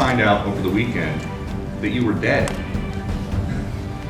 find out over the weekend that you were dead.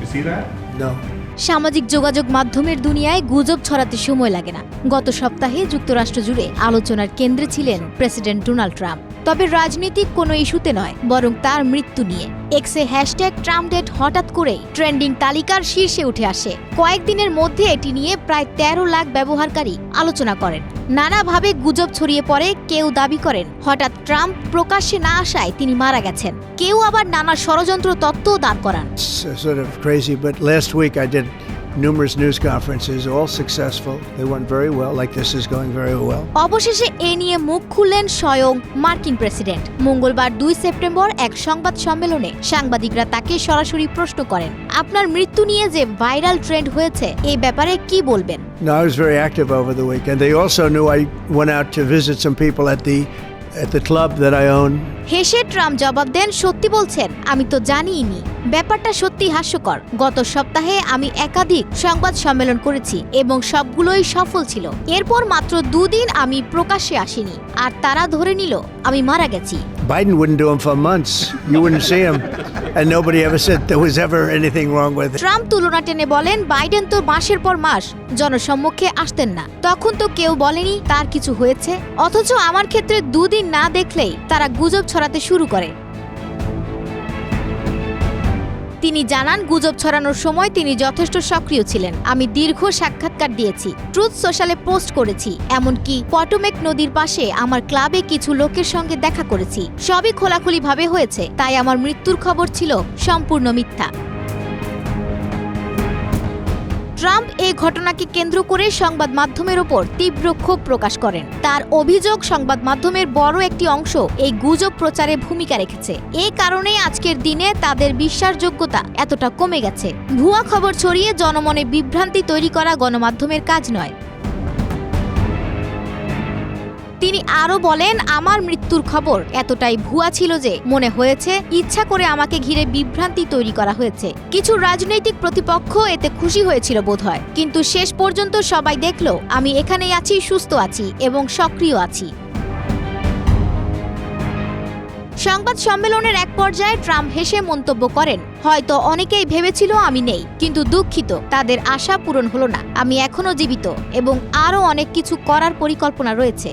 You see that? No. সামাজিক যোগাযোগ মাধ্যমের দুনিয়ায় গুজব ছড়াতে সময় লাগে না গত সপ্তাহে যুক্তরাষ্ট্র জুড়ে আলোচনার কেন্দ্রে ছিলেন প্রেসিডেন্ট ডোনাল্ড ট্রাম্প তবে রাজনৈতিক কোনো ইস্যুতে নয়, বরং তার মৃত্যু নিয়ে। এক্সে হ্যাশট্যাগ ট্রাম্প ডেট হঠাৎ করেই ট্রেন্ডিং তালিকার শীর্ষে উঠে আসে। কয়েকদিনের মধ্যে এটি নিয়ে প্রায় তেরো লাখ ব্যবহারকারী আলোচনা করেন। নানাভাবে গুজব ছড়িয়ে পড়ে, কেউ দাবি করেন, হঠাৎ ট্রাম্প প্রকাশ্যে না আসায় তিনি মারা গেছেন। কেউ আবার নানা ষড়যন্ত্র তত্ত্বও দাঁড় করান। Uh, numerous news conferences, all successful. They went very well, like this is going very well. অবশেষে এ নিয়ে মুখ খুললেন স্বয়ং মার্কিন প্রেসিডেন্ট মঙ্গলবার দুই সেপ্টেম্বর এক সংবাদ সম্মেলনে সাংবাদিকরা তাকে সরাসরি প্রশ্ন করেন আপনার মৃত্যু নিয়ে যে ভাইরাল ট্রেন্ড হয়েছে এই ব্যাপারে কি বলবেন No, I was very active over the weekend. They also knew I went out to visit some people at the at the club that I own. হেসে ট্রাম্প জবাব দেন সত্যি বলছেন আমি তো জানিইনি। ব্যাপারটা সত্যি হাস্যকর। গত সপ্তাহে আমি একাধিক সংবাদ সম্মেলন করেছি এবং সবগুলোই সফল ছিল। এরপর মাত্র দুদিন আমি প্রকাশ্যে আসিনি আর তারা ধরে নিল আমি মারা গেছি। Biden wouldn't do him for months. You wouldn't see him, and nobody ever said there was ever anything wrong with it. Trump তুলনা টেনে বলেন, বাইডেন তো মাসের পর মাস জনসম্মুখে আসতেন না তখন তো কেউ বলেনি তার কিছু হয়েছে, অথচ আমার ক্ষেত্রে দুদিন না দেখলেই তারা গুজব ছড়াতে শুরু করে তিনি জানান, গুজব ছড়ানোর সময় তিনি যথেষ্ট সক্রিয় ছিলেন। আমি দীর্ঘ সাক্ষাৎকার দিয়েছি, ট্রুথ সোশ্যালে পোস্ট করেছি, এমনকি পটোমেক নদীর পাশে আমার ক্লাবে কিছু লোকের সঙ্গে দেখা করেছি। সবই খোলাখুলিভাবে হয়েছে, তাই আমার মৃত্যুর খবর ছিল সম্পূর্ণ মিথ্যা। ট্রাম্প এই ঘটনাকে কেন্দ্র করে সংবাদ মাধ্যমের ওপর তীব্র ক্ষোভ প্রকাশ করেন। তার অভিযোগ সংবাদ মাধ্যমের বড় একটি অংশ এই গুজব প্রচারে ভূমিকা রেখেছে। এ কারণে আজকের দিনে তাদের বিশ্বাসযোগ্যতা এতটা কমে গেছে। ভুয়া খবর ছড়িয়ে জনমনে বিভ্রান্তি তৈরি করা গণমাধ্যমের কাজ নয়। তিনি আরও বলেন, আমার মৃত্যুর খবর এতটাই ভুয়া ছিল যে মনে হয়েছে ইচ্ছা করে আমাকে ঘিরে বিভ্রান্তি তৈরি করা হয়েছে। কিছু রাজনৈতিক প্রতিপক্ষ এতে খুশি হয়েছিল বোধহয়। কিন্তু শেষ পর্যন্ত সবাই দেখল, আমি এখানেই আছি, সুস্থ আছি এবং সক্রিয় আছি। সংবাদ সম্মেলনের এক পর্যায়ে ট্রাম্প হেসে মন্তব্য করেন, হয়তো অনেকেই ভেবেছিল আমি নেই, কিন্তু দুঃখিত, তাদের আশা পূরণ হলো না। আমি এখনও জীবিত এবং আরও অনেক কিছু করার পরিকল্পনা রয়েছে।